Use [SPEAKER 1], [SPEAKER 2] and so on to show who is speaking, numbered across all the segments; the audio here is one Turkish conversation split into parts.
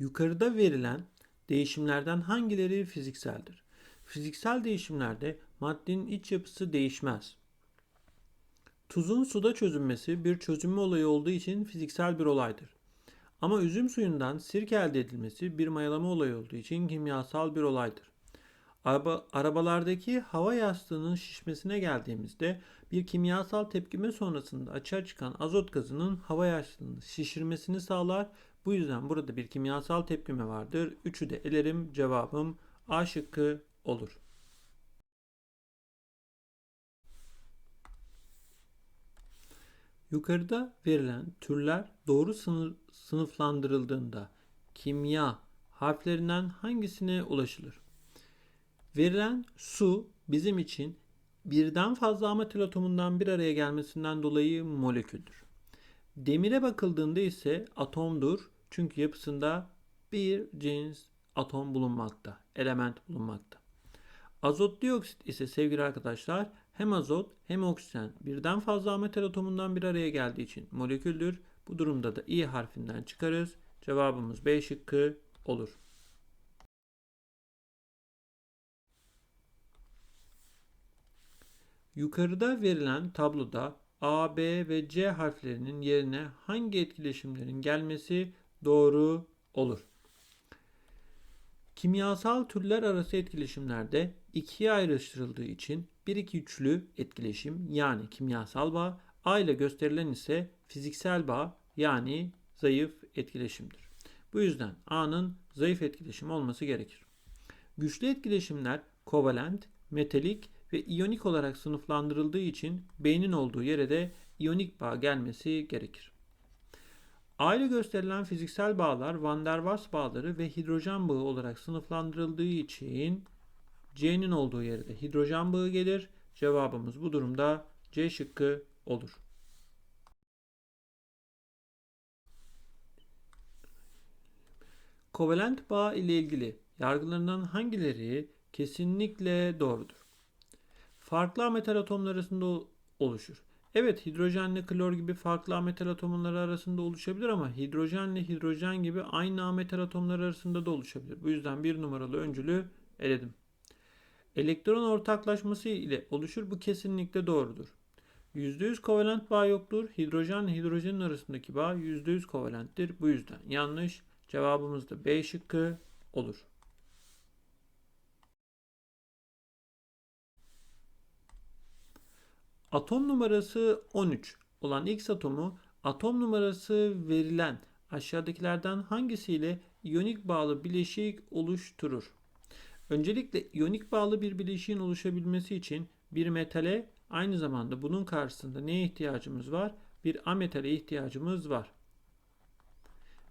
[SPEAKER 1] Yukarıda verilen değişimlerden hangileri fizikseldir? Fiziksel değişimlerde maddenin iç yapısı değişmez. Tuzun suda çözünmesi bir çözünme olayı olduğu için fiziksel bir olaydır. Ama üzüm suyundan sirke elde edilmesi bir mayalama olayı olduğu için kimyasal bir olaydır. Araba, arabalardaki hava yastığının şişmesine geldiğimizde bir kimyasal tepkime sonrasında açığa çıkan azot gazının hava yastığını şişirmesini sağlar. Bu yüzden burada bir kimyasal tepkime vardır. Üçü de elerim. Cevabım A şıkkı olur. Yukarıda verilen türler doğru sınıflandırıldığında kimya harflerinden hangisine ulaşılır? Verilen su bizim için birden fazla ametal atomundan bir araya gelmesinden dolayı moleküldür. Demire bakıldığında ise atomdur çünkü yapısında bir cins atom bulunmakta, element bulunmakta. Azot dioksit ise sevgili arkadaşlar hem azot hem oksijen birden fazla ametal atomundan bir araya geldiği için moleküldür. Bu durumda da I harfinden çıkarız. Cevabımız B şıkkı olur. Yukarıda verilen tabloda A, B ve C harflerinin yerine hangi etkileşimlerin gelmesi doğru olur? Kimyasal türler arası etkileşimlerde ikiye ayrıştırıldığı için 1-2-3'lü etkileşim yani kimyasal bağ, A ile gösterilen ise fiziksel bağ yani zayıf etkileşimdir. Bu yüzden A'nın zayıf etkileşim olması gerekir. Güçlü etkileşimler kovalent, metalik ve iyonik olarak sınıflandırıldığı için B'nin olduğu yere de iyonik bağ gelmesi gerekir. Ayrı gösterilen fiziksel bağlar Van der Waals bağları ve hidrojen bağı olarak sınıflandırıldığı için C'nin olduğu yere de hidrojen bağı gelir. Cevabımız bu durumda C şıkkı olur. Kovalent bağ ile ilgili yargılarından hangileri kesinlikle doğrudur? Farklı metal atomlar arasında oluşur. Evet hidrojenle klor gibi farklı metal atomları arasında oluşabilir ama hidrojenle hidrojen gibi aynı metal atomları arasında da oluşabilir. Bu yüzden bir numaralı öncülü eledim. Elektron ortaklaşması ile oluşur. Bu kesinlikle doğrudur. %100 kovalent bağ yoktur. Hidrojen ile hidrojenin arasındaki bağ %100 kovalenttir. Bu yüzden yanlış. Cevabımız da B şıkkı olur. Atom numarası 13 olan X atomu atom numarası verilen aşağıdakilerden hangisiyle iyonik bağlı bileşik oluşturur? Öncelikle iyonik bağlı bir bileşiğin oluşabilmesi için bir metale aynı zamanda bunun karşısında neye ihtiyacımız var? Bir ametale ihtiyacımız var.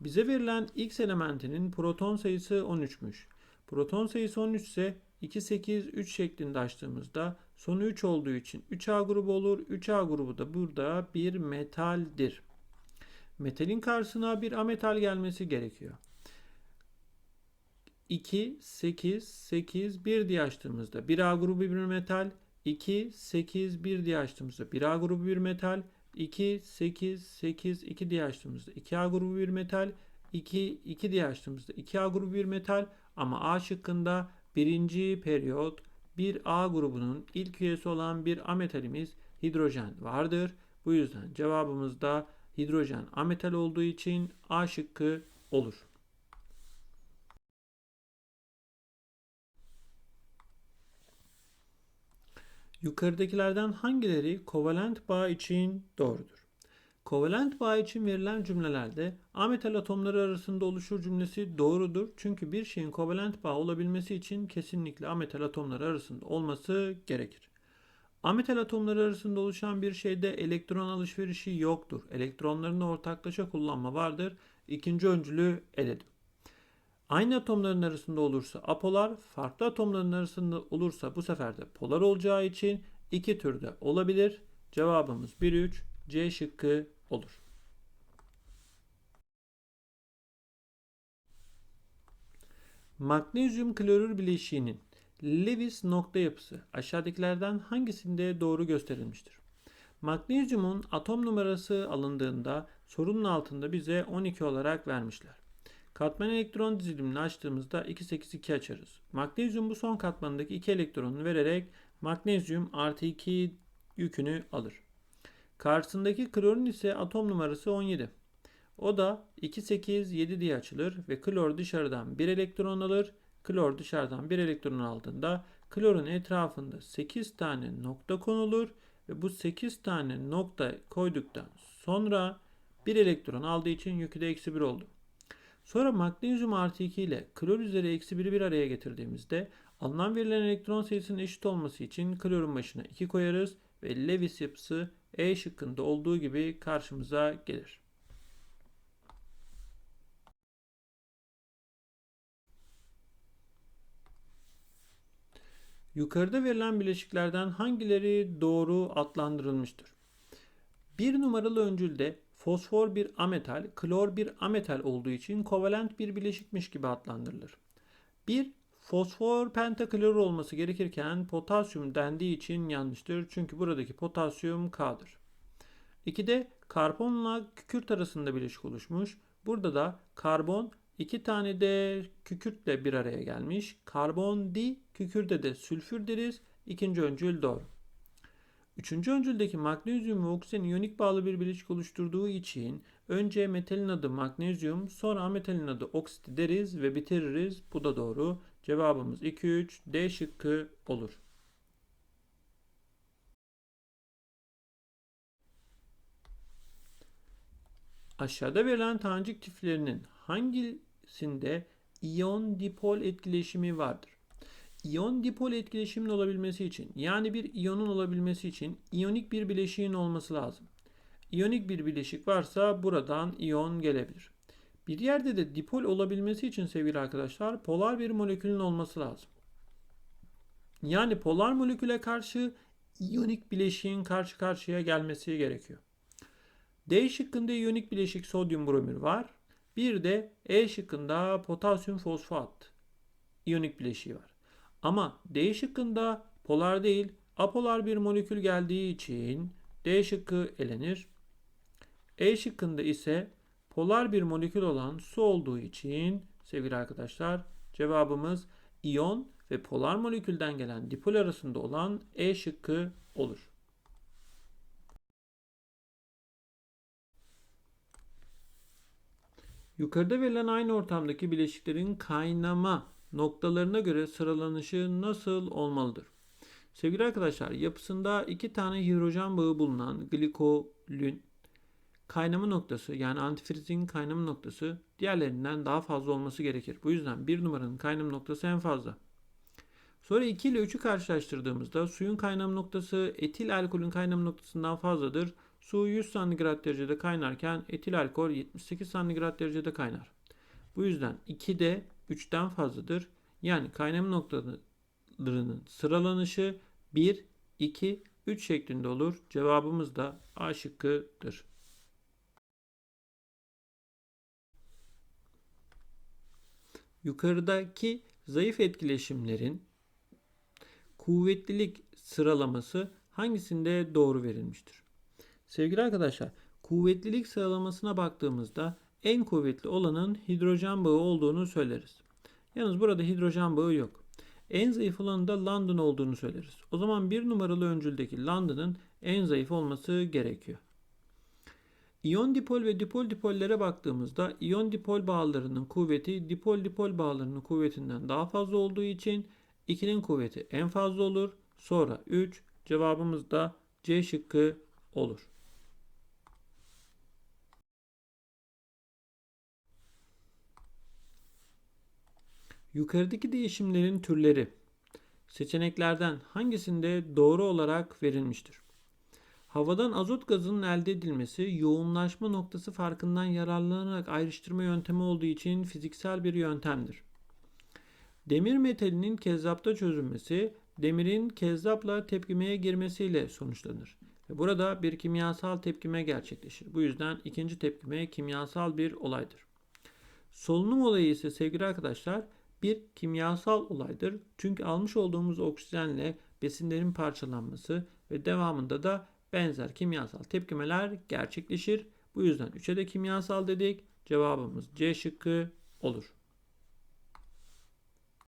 [SPEAKER 1] Bize verilen X elementinin proton sayısı 13'müş. Proton sayısı 13 ise 2, 8, 3 şeklinde açtığımızda sonu 3 olduğu için 3A grubu olur. 3A grubu da burada bir metaldir. Metalin karşısına bir ametal gelmesi gerekiyor. 2, 8, 8, 1 diye açtığımızda 1A grubu bir metal, 2, 8, 1 diye açtığımızda 1A grubu bir metal, 2, 8, 8, 2 diye açtığımızda 2A grubu bir metal, 2, 2 diye açtığımızda 2A grubu bir metal ama A şıkkında birinci periyot 1A grubunun ilk üyesi olan bir ametalimiz hidrojen vardır. Bu yüzden cevabımız da hidrojen ametal olduğu için A şıkkı olur. Yukarıdakilerden hangileri kovalent bağ için doğrudur? Kovalent bağ için verilen cümlelerde ametal atomları arasında oluşur cümlesi doğrudur. Çünkü bir şeyin kovalent bağ olabilmesi için kesinlikle ametal atomları arasında olması gerekir. Ametal atomları arasında oluşan bir şeyde elektron alışverişi yoktur. Elektronlarını ortaklaşa kullanma vardır. İkinci öncülü eledim. Aynı atomların arasında olursa apolar, farklı atomların arasında olursa bu sefer de polar olacağı için iki türde olabilir. Cevabımız 1-3 C şıkkı olur. Magnezyum klorür bileşiğinin Lewis nokta yapısı aşağıdakilerden hangisinde doğru gösterilmiştir? Magnezyumun atom numarası alındığında sorunun altında bize 12 olarak vermişler. Katman elektron dizilimini açtığımızda 2-8-2 açarız. Magnezyum bu son katmandaki 2 elektronunu vererek magnezyum artı 2 yükünü alır. Karşısındaki klorun ise atom numarası 17. O da 2-8-7 diye açılır ve klor dışarıdan 1 elektron alır. Klor dışarıdan 1 elektron aldığında klorun etrafında 8 tane nokta konulur ve bu 8 tane nokta koyduktan sonra 1 elektron aldığı için yükü de eksi 1 oldu. Sonra magnezyum artı 2 ile klor üzeri eksi 1'i bir araya getirdiğimizde alınan verilen elektron sayısının eşit olması için klorun başına 2 koyarız ve Lewis yapısı E şıkkında olduğu gibi karşımıza gelir. Yukarıda verilen bileşiklerden hangileri doğru adlandırılmıştır? Bir numaralı öncülde fosfor bir ametal, klor bir ametal olduğu için kovalent bir bileşikmiş gibi adlandırılır. Bir fosfor pentaklor olması gerekirken potasyum dendiği için yanlıştır. Çünkü buradaki potasyum K'dır. 2'de karbonla kükürt arasında bileşik oluşmuş. Burada da karbon iki tane de kükürtle bir araya gelmiş. Karbon di, kükürde de sülfür deriz. İkinci öncül doğru. Üçüncü öncüldeki magnezyum ve oksijen iyonik bağlı bir bileşik oluşturduğu için önce metalin adı magnezyum sonra ametalin adı oksit deriz ve bitiririz. Bu da doğru. Cevabımız 2-3 D şıkkı olur. Aşağıda verilen tanecik çiftlerinin hangisinde iyon dipol etkileşimi vardır? İyon dipol etkileşimin olabilmesi için yani bir iyonun olabilmesi için iyonik bir bileşiğin olması lazım. İyonik bir bileşik varsa buradan iyon gelebilir. Bir yerde de dipol olabilmesi için sevgili arkadaşlar polar bir molekülün olması lazım. Yani polar moleküle karşı iyonik bileşiğin karşı karşıya gelmesi gerekiyor. D şıkkında iyonik bileşik sodyum bromür var. Bir de E şıkkında potasyum fosfat iyonik bileşiği var. Ama D şıkkında polar değil apolar bir molekül geldiği için D şıkkı elenir. E şıkkında ise polar bir molekül olan su olduğu için sevgili arkadaşlar cevabımız iyon ve polar molekülden gelen dipol arasında olan E şıkkı olur. Yukarıda verilen aynı ortamdaki bileşiklerin kaynama noktalarına göre sıralanışı nasıl olmalıdır? Sevgili arkadaşlar yapısında iki tane hidrojen bağı bulunan glikolün kaynama noktası yani antifrizin kaynama noktası diğerlerinden daha fazla olması gerekir. Bu yüzden bir numaranın kaynama noktası en fazla. Sonra 2 ile 3'ü karşılaştırdığımızda suyun kaynama noktası etil alkolün kaynama noktasından fazladır. Su 100 santigrat derecede kaynarken etil alkol 78 santigrat derecede kaynar. Bu yüzden 2 de 3'ten fazladır. Yani kaynama noktalarının sıralanışı 1, 2, 3 şeklinde olur. Cevabımız da A şıkkıdır. Yukarıdaki zayıf etkileşimlerin kuvvetlilik sıralaması hangisinde doğru verilmiştir? Sevgili arkadaşlar, kuvvetlilik sıralamasına baktığımızda en kuvvetli olanın hidrojen bağı olduğunu söyleriz. Yalnız burada hidrojen bağı yok. En zayıf olanın da London olduğunu söyleriz. O zaman bir numaralı öncüldeki London'ın en zayıf olması gerekiyor. İyon dipol ve dipol dipollere baktığımızda iyon dipol bağlarının kuvveti dipol dipol bağlarının kuvvetinden daha fazla olduğu için 2'nin kuvveti en fazla olur. Sonra 3 cevabımız da C şıkkı olur. Yukarıdaki değişimlerin türleri seçeneklerden hangisinde doğru olarak verilmiştir? Havadan azot gazının elde edilmesi yoğunlaşma noktası farkından yararlanarak ayrıştırma yöntemi olduğu için fiziksel bir yöntemdir. Demir metalinin kezzapta çözülmesi demirin kezzapla tepkimeye girmesiyle sonuçlanır. Burada bir kimyasal tepkime gerçekleşir. Bu yüzden ikinci tepkime kimyasal bir olaydır. Solunum olayı ise sevgili arkadaşlar bir kimyasal olaydır. Çünkü almış olduğumuz oksijenle besinlerin parçalanması ve devamında da benzer kimyasal tepkimeler gerçekleşir. Bu yüzden 3'e de kimyasal dedik. Cevabımız C şıkkı olur.